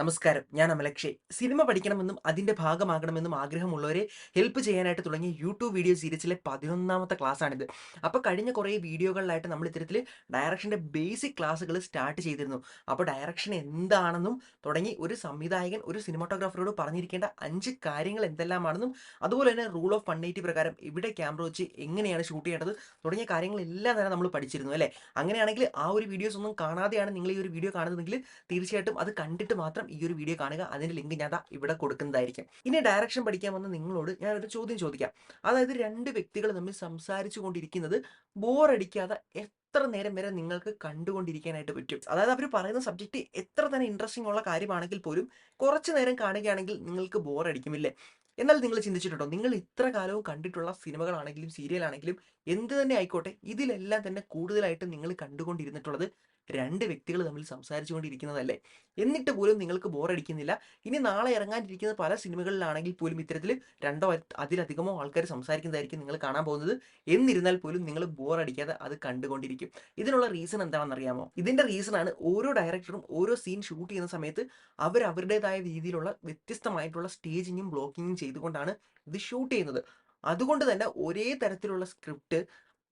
നമസ്കാരം. ഞാൻ അമലക്ഷേ. സിനിമ പഠിക്കണമെന്നും അതിന്റെ ഭാഗമാകണമെന്നും ആഗ്രഹമുള്ളവരെ ഹെൽപ്പ് ചെയ്യാനായിട്ട് തുടങ്ങിയ യൂട്യൂബ് വീഡിയോ സീരീസിലെ പതിനൊന്നാമത്തെ ക്ലാസ്സാണിത് അപ്പോൾ കഴിഞ്ഞ കുറേ വീഡിയോകളിലായിട്ട് നമ്മൾ ഇത്തരത്തിൽ ഡയറക്ഷന്റെ ബേസിക് ക്ലാസ്സുകൾ സ്റ്റാർട്ട് ചെയ്തിരുന്നു. അപ്പോൾ ഡയറക്ഷൻ എന്താണെന്നും തുടങ്ങി ഒരു സംവിധായകൻ ഒരു സിനിമാറ്റോഗ്രാഫറോട് പറഞ്ഞിരിക്കേണ്ട അഞ്ച് കാര്യങ്ങൾ എന്തെല്ലാമാണെന്നും അതുപോലെ തന്നെ റൂൾ ഓഫ് വൺ എയ്റ്റി പ്രകാരം ഇവിടെ ക്യാമറ വെച്ച് എങ്ങനെയാണ് ഷൂട്ട് ചെയ്യേണ്ടത് തുടങ്ങിയ കാര്യങ്ങളെല്ലാം തന്നെ നമ്മൾ പഠിച്ചിരുന്നു അല്ലേ? അങ്ങനെയാണെങ്കിൽ ആ ഒരു വീഡിയോസ് ഒന്നും കാണാതെയാണ് നിങ്ങൾ ഈ ഒരു വീഡിയോ കാണുന്നതെങ്കിൽ തീർച്ചയായിട്ടും അത് കണ്ടിട്ട് മാത്രം ഈ ഒരു വീഡിയോ കാണുക അതിന്റെ ലിങ്ക് ഞാൻ ഇവിടെ കൊടുക്കുന്നതായിരിക്കും. ഇനി ഡയറക്ഷൻ പഠിക്കാൻ വന്ന നിങ്ങളോട് ഞാൻ ഒരു ചോദ്യം ചോദിക്കാം. അതായത് രണ്ട് വ്യക്തികൾ തമ്മിൽ സംസാരിച്ചു കൊണ്ടിരിക്കുന്നത് ബോറടിക്കാതെ എത്ര നേരം വരെ നിങ്ങൾക്ക് കണ്ടുകൊണ്ടിരിക്കാനായിട്ട് പറ്റും? അതായത് അവർ പറയുന്ന സബ്ജക്റ്റ് എത്ര തന്നെ ഇൻട്രസ്റ്റിംഗ് ഉള്ള കാര്യമാണെങ്കിൽ പോലും കുറച്ച് നേരം കാണുകയാണെങ്കിൽ നിങ്ങൾക്ക് ബോറടിക്കുമില്ലേ എന്നാൽ നിങ്ങൾ ചിന്തിച്ചിട്ടുണ്ടോ? നിങ്ങൾ ഇത്ര കാലവും കണ്ടിട്ടുള്ള സിനിമകളാണെങ്കിലും സീരിയലാണെങ്കിലും എന്ത് തന്നെ ആയിക്കോട്ടെ ഇതിലെല്ലാം തന്നെ കൂടുതലായിട്ട് നിങ്ങൾ കണ്ടുകൊണ്ടിരുന്നിട്ടുള്ളത് രണ്ട് വ്യക്തികൾ തമ്മിൽ സംസാരിച്ചുകൊണ്ടിരിക്കുന്നതല്ലേ? എന്നിട്ട് പോലും നിങ്ങൾക്ക് ബോറടിക്കുന്നില്ല. ഇനി നാളെ ഇറങ്ങാനിരിക്കുന്ന പല സിനിമകളിലാണെങ്കിൽ പോലും ഇത്തരത്തിൽ രണ്ടോ അതിലധികമോ ആൾക്കാർ സംസാരിക്കുന്നതായിരിക്കും നിങ്ങൾ കാണാൻ പോകുന്നത്. എന്നിരുന്നാൽ പോലും നിങ്ങൾ ബോറടിക്കാതെ അത് കണ്ടുകൊണ്ടിരിക്കും. ഇതിനുള്ള റീസൺ എന്താണെന്ന് അറിയാമോ? ഇതിന്റെ റീസൺ ആണ് ഓരോ ഡയറക്ടറും ഓരോ സീൻ ഷൂട്ട് ചെയ്യുന്ന സമയത്ത് അവർ അവരുടേതായ രീതിയിലുള്ള വ്യത്യസ്തമായിട്ടുള്ള സ്റ്റേജിങ്ങും ബ്ലോക്കിങ്ങും ചെയ്തുകൊണ്ടാണ് ഇത് ഷൂട്ട് ചെയ്യുന്നത്. അതുകൊണ്ട് തന്നെ ഒരേ തരത്തിലുള്ള സ്ക്രിപ്റ്റ്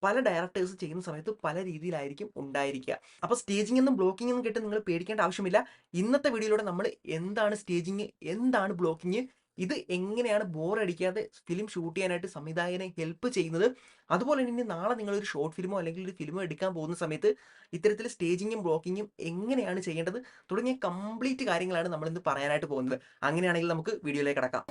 പല ഡയറക്ടേഴ്സ് ചെയ്യുന്ന സമയത്ത് പല രീതിയിലായിരിക്കും ഉണ്ടായിരിക്കുക. അപ്പോൾ സ്റ്റേജിംഗ് എന്നും ബ്ലോക്കിംഗ് എന്നും കേട്ട് നിങ്ങൾ പേടിക്കേണ്ട ആവശ്യമില്ല. ഇന്നത്തെ വീഡിയോയിലൂടെ നമ്മൾ എന്താണ് സ്റ്റേജിങ് എന്താണ് ബ്ലോക്കിങ് ഇത് എങ്ങനെയാണ് ബോറടിക്കാതെ ഫിലിം ഷൂട്ട് ചെയ്യാനായിട്ട് സംവിധായകനെ ഹെൽപ്പ് ചെയ്യുന്നത്. അതുപോലെ തന്നെ നാളെ നിങ്ങൾ ഒരു ഷോർട്ട് ഫിലിമോ അല്ലെങ്കിൽ ഒരു ഫിലിമോ എടുക്കാൻ പോകുന്ന സമയത്ത് ഇത്തരത്തിൽ സ്റ്റേജിങ്ങും ബ്ലോക്കിങ്ങും എങ്ങനെയാണ് ചെയ്യേണ്ടത് തുടങ്ങിയ കംപ്ലീറ്റ് കാര്യങ്ങളാണ് നമ്മൾ ഇന്ന് പറയാനായിട്ട് പോകുന്നത്. അങ്ങനെയാണെങ്കിൽ നമുക്ക് വീഡിയോയിലേക്ക് കടക്കാം.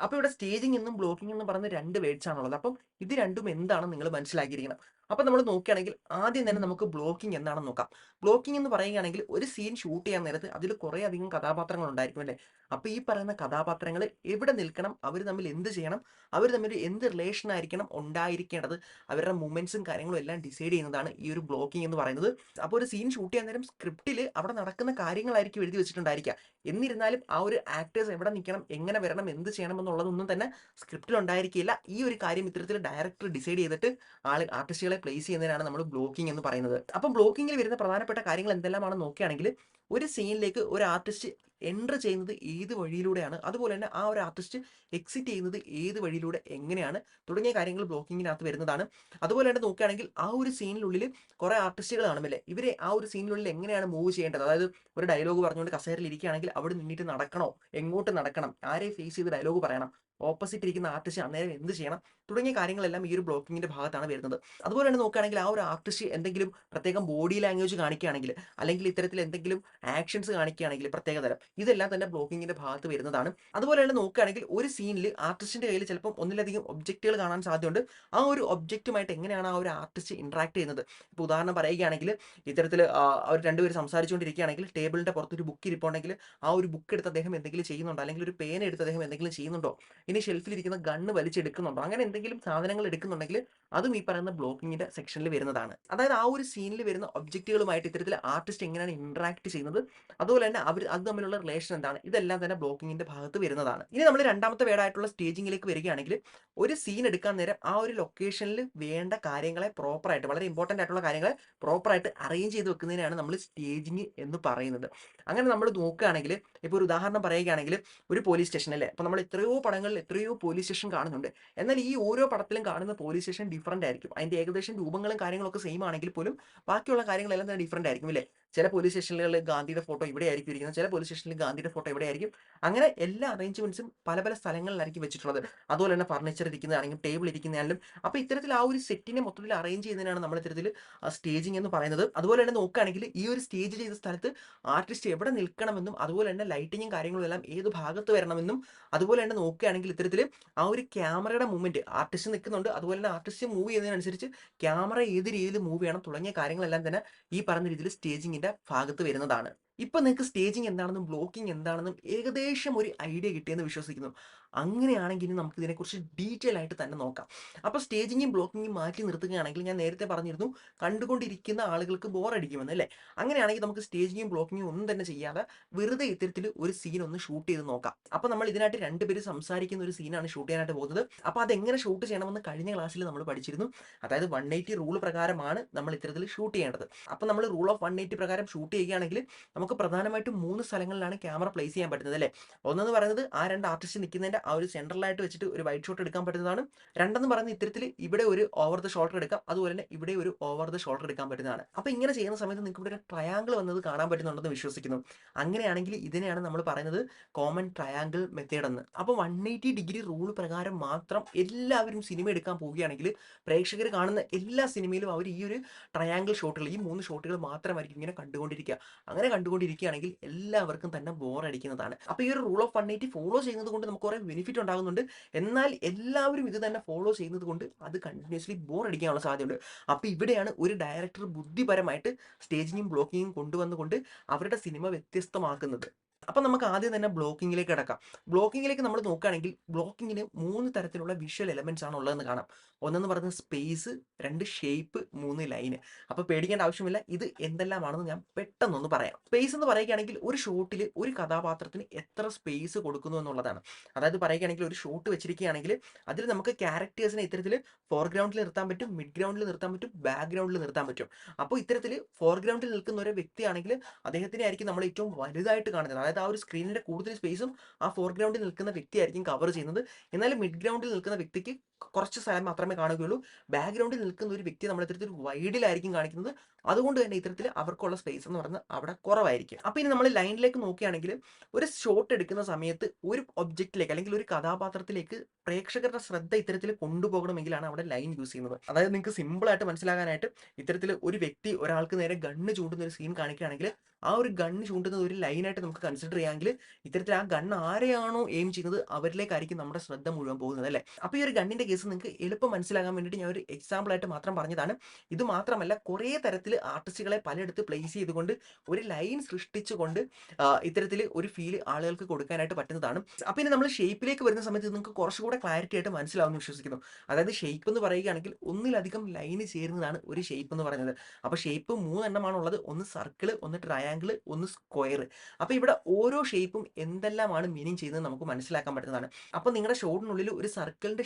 അപ്പോൾ ഇവിടെ സ്റ്റേജിംഗ് എന്നും ബ്ലോക്കിംഗ് എന്നും പറയുന്ന രണ്ട് വേർഡ്സ് ആണുള്ളത്. അപ്പം ഇത് രണ്ടും എന്താണെന്ന് നിങ്ങൾ മനസ്സിലാക്കിയിരിക്കണം? അപ്പം നമ്മൾ നോക്കുകയാണെങ്കിൽ ആദ്യം തന്നെ നമുക്ക് ബ്ലോക്കിംഗ് എന്താണെന്ന് നോക്കാം. ബ്ലോക്കിംഗ് എന്ന് പറയുകയാണെങ്കിൽ ഒരു സീൻ ഷൂട്ട് ചെയ്യാൻ നേരത്ത് അതിൽ കുറേ അധികം കഥാപാത്രങ്ങൾ ഉണ്ടായിരിക്കും അല്ലേ? അപ്പോൾ ഈ പറയുന്ന കഥാപാത്രങ്ങൾ എവിടെ നിൽക്കണം? അവർ തമ്മിൽ എന്ത് ചെയ്യണം? അവർ തമ്മിൽ എന്ത് റിലേഷൻ ആയിരിക്കണം ഉണ്ടായിരിക്കേണ്ടത്? അവരുടെ മൂമെന്റ്സും കാര്യങ്ങളും എല്ലാം ഡിസൈഡ് ചെയ്യുന്നതാണ് ഈ ഒരു ബ്ലോക്കിംഗ് എന്ന് പറയുന്നത്. അപ്പോൾ ഒരു സീൻ ഷൂട്ട് ചെയ്യാൻ നേരം സ്ക്രിപ്റ്റിൽ അവിടെ നടക്കുന്ന കാര്യങ്ങളായിരിക്കും എഴുതി വെച്ചിട്ടുണ്ടായിരിക്കുക. എന്നിരുന്നാലും ആ ഒരു ആക്ടേഴ്സ് എവിടെ നിൽക്കണം? എങ്ങനെ വരണം? എന്ത് ചെയ്യണം? എന്നുള്ളതൊന്നും തന്നെ സ്ക്രിപ്റ്റിൽ ഉണ്ടായിരിക്കില്ല. ഈ ഒരു കാര്യം ഇത്തരത്തിൽ ഡയറക്ടർ ഡിസൈഡ് ചെയ്തിട്ട് ആൾ ആർട്ടിസ്റ്റുകളെ പ്ലേസ് ചെയ്യുന്നതിനാണ് നമ്മൾ ബ്ലോക്കിംഗ് എന്ന് പറയുന്നത്. അപ്പം ബ്ലോക്കിങ്ങിൽ വരുന്ന പ്രധാനപ്പെട്ട കാര്യങ്ങൾ എന്തെല്ലാമാണെന്ന് നോക്കുകയാണെങ്കിൽ ഒരു സീനിലേക്ക് ഒരു ആർട്ടിസ്റ്റ് എന്റർ ചെയ്യുന്നത് ഏത് വഴിയിലൂടെയാണ്? അതുപോലെ തന്നെ ആ ഒരു ആർട്ടിസ്റ്റ് എക്സിറ്റ് ചെയ്യുന്നത് ഏത് വഴിയിലൂടെ എങ്ങനെയാണ്? തുടങ്ങിയ കാര്യങ്ങൾ ബ്ലോക്കിങ്ങിനകത്ത് വരുന്നതാണ്. അതുപോലെ തന്നെ നോക്കുകയാണെങ്കിൽ ആ ഒരു സീനിനുള്ളിൽ കുറേ ആർട്ടിസ്റ്റുകൾ കാണുമല്ലേ ഇവരെ ആ ഒരു സീനിനുള്ളിൽ എങ്ങനെയാണ് മൂവ് ചെയ്യേണ്ടത്? അതായത് ഒരു ഡയലോഗ് പറഞ്ഞുകൊണ്ട് കസേരയിൽ ഇരിക്കുകയാണെങ്കിൽ അവിടെ നിന്നിട്ട് നടക്കണോ? എങ്ങോട്ട് നടക്കണം? ആരെ ഫേസ് ചെയ്ത് ഡയലോഗ് പറയണം? ഓപ്പോസിറ്റ് ഇരിക്കുന്ന ആർട്ടിസ്റ്റ് അന്നേരം എന്ത് ചെയ്യണം? തുടങ്ങിയ കാര്യങ്ങളെല്ലാം ഈ ഒരു ബ്ലോക്കിങ്ങിന്റെ ഭാഗത്താണ് വരുന്നത്. അതുപോലെ തന്നെ നോക്കുകയാണെങ്കിൽ ആ ഒരു ആർട്ടിസ്റ്റ് എന്തെങ്കിലും പ്രത്യേകം ബോഡി ലാംഗ്വേജ് കാണിക്കുകയാണെങ്കിൽ അല്ലെങ്കിൽ ഇത്തരത്തിൽ എന്തെങ്കിലും ആക്ഷൻസ് കാണിക്കുകയാണെങ്കിൽ പ്രത്യേക തരം ഇതെല്ലാം തന്നെ ബ്ലോക്കിങ്ങിന്റെ ഭാഗത്ത് വരുന്നതാണ്. അതുപോലെ തന്നെ നോക്കുകയാണെങ്കിൽ ഒരു സീനിൽ ആർട്ടിസ്റ്റിന്റെ കയ്യിൽ ചിലപ്പം ഒന്നിലധികം ഒബ്ജക്റ്റുകൾ കാണാൻ സാധ്യതയുണ്ട്. ആ ഒരു ഒബ്ജക്റ്റുമായിട്ട് എങ്ങനെയാണ് ആ ഒരു ആർട്ടിസ്റ്റ് ഇന്ററാക്ട് ചെയ്യുന്നത്? ഇപ്പോൾ ഉദാഹരണം പറയുകയാണെങ്കിൽ ഇത്തരത്തിൽ അവർ രണ്ടുപേരും സംസാരിച്ചുകൊണ്ടിരിക്കുകയാണെങ്കിൽ ടേബിളിന്റെ പുറത്തൊരു ബുക്ക് ഇരിപ്പുണ്ടെങ്കിൽ ആ ഒരു ബുക്ക് എടുത്ത് അദ്ദേഹം എന്തെങ്കിലും ചെയ്യുന്നുണ്ടോ? അല്ലെങ്കിൽ ഒരു പേന എടുത്ത് അദ്ദേഹം എന്തെങ്കിലും ചെയ്യുന്നുണ്ടോ? ഇനി ഷെൽഫിൽ ഇരിക്കുന്ന ഗണ്ണ് വലിച്ചെടുക്കുന്നുണ്ടോ? അങ്ങനെ എന്തെങ്കിലും സാധനങ്ങൾ എടുക്കുന്നുണ്ടെങ്കിൽ അതും ഈ പറയുന്ന ബ്ലോക്കിങ്ങിന്റെ സെക്ഷനിൽ വരുന്നതാണ്. അതായത് ആ ഒരു സീനിൽ വരുന്ന ഒബ്ജക്റ്റുകളുമായിട്ട് ഇത്തരത്തിൽ ആർട്ടിസ്റ്റ് എങ്ങനെയാണ് ഇന്ററാക്ട് ചെയ്യുന്നത്? അതുപോലെ തന്നെ അവർ അത് തമ്മിലുള്ള റിലേഷൻ എന്താണ്? ഇതെല്ലാം തന്നെ ബ്ലോക്കിങ്ങിന്റെ ഭാഗത്ത് വരുന്നതാണ്. ഇനി നമ്മൾ രണ്ടാമത്തെ വേടായിട്ടുള്ള സ്റ്റേജിങ്ങിലേക്ക് വരികയാണെങ്കിൽ ഒരു സീൻ എടുക്കാൻ നേരം ആ ഒരു ലൊക്കേഷനിൽ വേണ്ട കാര്യങ്ങളെ പ്രോപ്പറായിട്ട് വളരെ ഇമ്പോർട്ടന്റ് ആയിട്ടുള്ള കാര്യങ്ങളെ പ്രോപ്പറായിട്ട് അറേഞ്ച് ചെയ്ത് വെക്കുന്നതിനാണ് നമ്മൾ സ്റ്റേജിങ് എന്ന് പറയുന്നത്. അങ്ങനെ നമ്മൾ നോക്കുകയാണെങ്കിൽ ഇപ്പോൾ ഒരു ഉദാഹരണം പറയുകയാണെങ്കിൽ ഒരു പോലീസ് സ്റ്റേഷൻ അല്ലേ? അപ്പോൾ നമ്മൾ എത്രയോ പടങ്ങളിൽ എത്രയോ പോലീസ് സ്റ്റേഷൻ കാണുന്നുണ്ട്. എന്നാൽ ഈ ഓരോ പടത്തിലും കാണുന്ന പോലീസ് സ്റ്റേഷൻ ഡിഫറന്റ് ആയിരിക്കും. അതിന്റെ ഏകദേശം രൂപങ്ങളും കാര്യങ്ങളൊക്കെ സെയിം ആണെങ്കിൽ പോലും ബാക്കിയുള്ള കാര്യങ്ങളെല്ലാം തന്നെ ഡിഫറന്റ് ആയിരിക്കും അല്ലേ? ചില പോലീസ് സ്റ്റേഷനുകളിൽ ഗാന്ധിയുടെ ഫോട്ടോ ഇവിടെ ആയിരിക്കും ഇരിക്കുന്നത്. ചില പോലീസ് സ്റ്റേഷനിൽ ഗാന്ധിയുടെ ഫോട്ടോ ഇവിടെ ആയിരിക്കും അങ്ങനെ എല്ലാ അറേഞ്ച്മെന്റ്സും പല പല സ്ഥലങ്ങളിലായിരിക്കും വെച്ചിട്ടുള്ളത്. അതുപോലെ തന്നെ ഫർണിച്ചർ ഇരിക്കുന്നതാണെങ്കിലും ടേബിൾ ഇരിക്കുന്നതാണെങ്കിലും. അപ്പോൾ ഇത്തരത്തിൽ ആ ഒരു സെറ്റിനെ മൊത്തത്തിൽ അറേഞ്ച് ചെയ്യുന്നതിനാണ് നമ്മൾ ഇത്തരത്തിൽ സ്റ്റേജിംഗ് എന്ന് പറയുന്നത്. അതുപോലെ തന്നെ നോക്കുകയാണെങ്കിൽ ഈ ഒരു സ്റ്റേജ് ചെയ്ത സ്ഥലത്ത് ആർട്ടിസ്റ്റ് എവിടെ നിൽക്കണമെന്നും അതുപോലെ തന്നെ ലൈറ്റിങ്ങും കാര്യങ്ങളും എല്ലാം ഏത് ഭാഗത്ത് വരണമെന്നും അതുപോലെ തന്നെ നോക്കുകയാണെങ്കിൽ ഇത്തരത്തിൽ ആ ഒരു ക്യാമറയുടെ മൂവ്മെന്റ് ആർട്ടിസ്റ്റ് നിൽക്കുന്നുണ്ട്. അതുപോലെ തന്നെ ആർട്ടിസ്റ്റ് മൂവ് ചെയ്യുന്നതിനനുസരിച്ച് ക്യാമറ ഏത് രീതിയിൽ മൂവ് ചെയ്യണം തുടങ്ങിയ കാര്യങ്ങളെല്ലാം തന്നെ ഈ പറഞ്ഞ രീതിയിൽ സ്റ്റേജിങ്ങിന്റെ ഭാഗത്ത് വരുന്നതാണ്. ഇപ്പൊ നിങ്ങൾക്ക് സ്റ്റേജിങ് എന്താണെന്നും ബ്ലോക്കിംഗ് എന്താണെന്നും ഏകദേശം ഒരു ഐഡിയ കിട്ടിയെന്ന് വിശ്വസിക്കുന്നു. അങ്ങനെയാണെങ്കിൽ നമുക്ക് ഇതിനെക്കുറിച്ച് ഡീറ്റെയിൽ ആയിട്ട് തന്നെ നോക്കാം. അപ്പോൾ സ്റ്റേജിങ്ങും ബ്ലോക്കിങ്ങും മാറ്റി നിർത്തുകയാണെങ്കിൽ ഞാൻ നേരത്തെ പറഞ്ഞിരുന്നു കണ്ടുകൊണ്ടിരിക്കുന്ന ആളുകൾക്ക് ബോറടിക്കുമെന്ന് അല്ലേ? അങ്ങനെയാണെങ്കിൽ നമുക്ക് സ്റ്റേജിങ്ങും ബ്ലോക്കിങ്ങും ഒന്നും തന്നെ ചെയ്യാതെ വെറുതെ ഇത്തരത്തിൽ ഒരു സീൻ ഒന്ന് ഷൂട്ട് ചെയ്ത് നോക്കാം. അപ്പോൾ നമ്മൾ ഇതിനായിട്ട് രണ്ടുപേര് സംസാരിക്കുന്ന ഒരു സീനാണ് ഷൂട്ട് ചെയ്യാനായിട്ട് പോകുന്നത്. അപ്പോൾ അതെങ്ങനെ ഷൂട്ട് ചെയ്യണമെന്ന് കഴിഞ്ഞ ക്ലാസ്സിൽ നമ്മൾ പഠിച്ചിരുന്നു. അതായത് വൺ എയ്റ്റി റൂൾ പ്രകാരമാണ് നമ്മൾ ഇത്തരത്തിൽ ഷൂട്ട് ചെയ്യേണ്ടത്. അപ്പോൾ നമ്മൾ റൂൾ ഓഫ് വൺ എയ്റ്റി പ്രകാരം ഷൂട്ട് ചെയ്യുകയാണെങ്കിൽ നമുക്ക് പ്രധാനമായിട്ടും മൂന്ന് സ്ഥലങ്ങളിലാണ് ക്യാമറ പ്ലേസ് ചെയ്യാൻ പറ്റുന്നത് അല്ലേ? ഒന്നെന്ന് പറയുന്നത് ആ രണ്ട് ആർട്ടിസ്റ്റ് നിൽക്കുന്നതിന്റെ ആ ഒരു സെൻട്രലായിട്ട് വെച്ചിട്ട് ഒരു വൈറ്റ് ഷോട്ട് എടുക്കാൻ പറ്റുന്നതാണ്. രണ്ടെന്ന് പറയുന്ന ഇത്തരത്തിൽ ഇവിടെ ഒരു ഓവർ ദ ഷോൾഡർ എടുക്കാം. അതുപോലെ തന്നെ ഇവിടെ ഒരു ഓവർ ദ ഷോൾഡർ എടുക്കാൻ പറ്റുന്നതാണ്. അപ്പോൾ ഇങ്ങനെ ചെയ്യുന്ന സമയത്ത് നിങ്ങൾക്ക് ഇവിടെ ഒരു ട്രയാങ്കിൾ വന്നത് കാണാൻ പറ്റുന്നുണ്ടെന്ന് വിശ്വസിക്കുന്നു. അങ്ങനെയാണെങ്കിൽ ഇതിനെയാണ് നമ്മൾ പറയുന്നത് കോമൺ ട്രയാങ്കിൾ മെത്തേഡ് എന്ന്. അപ്പോൾ വൺ എയ്റ്റി ഡിഗ്രി റൂൾ പ്രകാരം മാത്രം എല്ലാവരും സിനിമ എടുക്കാൻ പോവുകയാണെങ്കിൽ പ്രേക്ഷകർ കാണുന്ന എല്ലാ സിനിമയിലും അവർ ഈ ഒരു ട്രയാങ്കിൾ ഷോട്ടുകൾ ഈ മൂന്ന് ഷോട്ടുകൾ മാത്രമായിരിക്കും ഇങ്ങനെ കണ്ടുകൊണ്ടിരിക്കുക. അങ്ങനെ കണ്ടുകൊണ്ടിരിക്കുകയാണെങ്കിൽ എല്ലാവർക്കും തന്നെ ബോർ അടിക്കുന്നതാണ്. അപ്പോൾ ഈ ഒരു rule of one eighty follow ചെയ്യുന്നത് കൊണ്ട് നമുക്ക് കുറേ ബെനിഫിറ്റ് ഉണ്ടാകുന്നുണ്ട്. എന്നാൽ എല്ലാവരും ഇത് തന്നെ ഫോളോ ചെയ്യുന്നത് കൊണ്ട് അത് കണ്ടിന്യൂസ്ലി ബോർ അടിക്കാനുള്ള സാധ്യതയുണ്ട്. അപ്പോൾ ഇവിടെയാണ് ഒരു ഡയറക്ടർ ബുദ്ധിപരമായിട്ട് സ്റ്റേജിങ്ങും ബ്ലോക്കിങ്ങും കൊണ്ടുവന്നുകൊണ്ട് അവരുടെ സിനിമ വ്യത്യസ്തമാക്കുന്നത്. അപ്പം നമുക്ക് ആദ്യം തന്നെ ബ്ലോക്കിങ്ങിലേക്ക് കിടക്കാം. ബ്ലോക്കിങ്ങിലേക്ക് നമ്മൾ നോക്കുകയാണെങ്കിൽ ബ്ലോക്കിങ്ങിന് മൂന്ന് തരത്തിലുള്ള വിഷ്വൽ എലമെന്റ്സ് ആണ് ഉള്ളതെന്ന് കാണാം. ഒന്നെന്ന് പറയുന്നത് സ്പേസ് രണ്ട് ഷേപ്പ് മൂന്ന് ലൈന് അപ്പോൾ പേടിക്കേണ്ട ആവശ്യമില്ല. ഇത് എന്തെല്ലാമാണെന്ന് ഞാൻ പെട്ടെന്നൊന്ന് പറയാം. സ്പേസ് എന്ന് പറയുകയാണെങ്കിൽ ഒരു ഷോട്ടിൽ ഒരു കഥാപാത്രത്തിന് എത്ര സ്പേസ് കൊടുക്കുന്നു എന്നുള്ളതാണ്. അതായത് പറയുകയാണെങ്കിൽ ഒരു ഷോട്ട് വെച്ചിരിക്കുകയാണെങ്കിൽ അതിൽ നമുക്ക് ക്യാരക്ടേഴ്സിനെ ഇത്തരത്തിൽ ഫോർഗ്രൗണ്ടിൽ നിർത്താൻ പറ്റും മിഡ് ഗ്രൗണ്ടിൽ നിർത്താൻ പറ്റും ബാക്ക്ഗ്രൗണ്ടിൽ നിർത്താൻ പറ്റും. അപ്പോൾ ഇത്തരത്തിൽ ഫോർഗ്രൗണ്ടിൽ നിൽക്കുന്ന ഒരു വ്യക്തിയാണെങ്കിൽ അദ്ദേഹത്തിനെ ആയിരിക്കും നമ്മൾ ഏറ്റവും വലുതായിട്ട് കാണുന്നത്. അതായത് ആ ഒരു സ്ക്രീനിന്റെ കൂടുതൽ സ്പേസും ആ ഫോർഗ്രൗണ്ടിൽ നിൽക്കുന്ന വ്യക്തിയായിരിക്കും കവർ ചെയ്യുന്നത്. എന്നാലും മിഡ് ഗ്രൗണ്ടിൽ നിൽക്കുന്ന വ്യക്തിക്ക് കുറച്ച് സ്ഥലം മാത്രമേ കാണുകയുള്ളൂ. ബാക്ക്ഗ്രൗണ്ടിൽ നിൽക്കുന്ന ഒരു വ്യക്തി നമ്മൾ ഇത്തരത്തിൽ വൈഡിലായിരിക്കും കാണിക്കുന്നത്. അതുകൊണ്ട് തന്നെ ഇത്തരത്തിൽ അവർക്കുള്ള സ്പേസ് എന്ന് പറയുന്നത് അവിടെ കുറവായിരിക്കും. അപ്പോൾ ഇനി നമ്മൾ ലൈനിലേക്ക് നോക്കുകയാണെങ്കിൽ ഒരു ഷോട്ട് എടുക്കുന്ന സമയത്ത് ഒരു ഒബ്ജക്റ്റിലേക്ക് അല്ലെങ്കിൽ ഒരു കഥാപാത്രത്തിലേക്ക് പ്രേക്ഷകരുടെ ശ്രദ്ധ ഇത്തരത്തിൽ കൊണ്ടുപോകണമെങ്കിലാണ് അവിടെ ലൈൻ യൂസ് ചെയ്യുന്നത്. അതായത് നിങ്ങൾക്ക് സിമ്പിളായിട്ട് മനസ്സിലാകാനായിട്ട് ഇത്തരത്തിൽ ഒരു വ്യക്തി ഒരാൾക്ക് നേരെ ഗണ്ണ് ചൂണ്ടുന്ന ഒരു സീൻ കാണിക്കുകയാണെങ്കിൽ ആ ഒരു ഗണ്ണ് ചൂണ്ടുന്നത് ഒരു ലൈനായിട്ട് നമുക്ക് കൺസിഡർ ചെയ്യാമെങ്കിൽ ഇത്തരത്തിൽ ആ ഗണ്ണ് ആരെയാണോ എയിം ചെയ്യുന്നത് അവരിലേക്കായിരിക്കും നമ്മുടെ ശ്രദ്ധ മുഴുവൻ പോകുന്നത് അല്ലേ? അപ്പോൾ ഈ ഒരു ഗണ്ണിന്റെ കേസ് നിങ്ങൾക്ക് എളുപ്പം മനസ്സിലാകാൻ വേണ്ടിയിട്ട് ഞാൻ ഒരു എക്സാമ്പിൾ ആയിട്ട് മാത്രം പറഞ്ഞതാണ്. ഇത് മാത്രമല്ല കുറേ തരത്തിൽ ആർട്ടിസ്റ്റുകളെ പലയിടത്ത് പ്ലേസ് ചെയ്തുകൊണ്ട് ഒരു ലൈൻ സൃഷ്ടിച്ചുകൊണ്ട് ഇത്തരത്തിൽ ഒരു ഫീൽ ആളുകൾക്ക് കൊടുക്കാനായിട്ട് പറ്റുന്നതാണ്. അപ്പോൾ ഇനി നമ്മൾ ഷേപ്പിലേക്ക് വരുന്ന സമയത്ത് നിങ്ങൾക്ക് കുറച്ചുകൂടെ ക്ലാരിറ്റി ആയിട്ട് മനസ്സിലാവുമെന്ന് വിശ്വസിക്കുന്നു. അതായത് ഷേപ്പ് എന്ന് പറയുകയാണെങ്കിൽ ഒന്നിലധികം ലൈന് ചേരുന്നതാണ് ഒരു ഷേപ്പ് എന്ന് പറയുന്നത്. അപ്പോൾ ഷേപ്പ് മൂന്നെണ്ണമാണുള്ളത്. ഒന്ന് സർക്കിൾ ഒന്ന് ട്രയാങ്കിൾ ഒന്ന് സ്ക്വയർ അപ്പോൾ ഇവിടെ ഓരോ ഷേപ്പും എന്തെല്ലാമാണ് മീനിങ് ചെയ്യുന്നത് നമുക്ക് മനസ്സിലാക്കാൻ പറ്റുന്നതാണ്. അപ്പോൾ നിങ്ങളുടെ ഷോട്ടിനുള്ളിൽ ഒരു സർക്കിളിന്റെ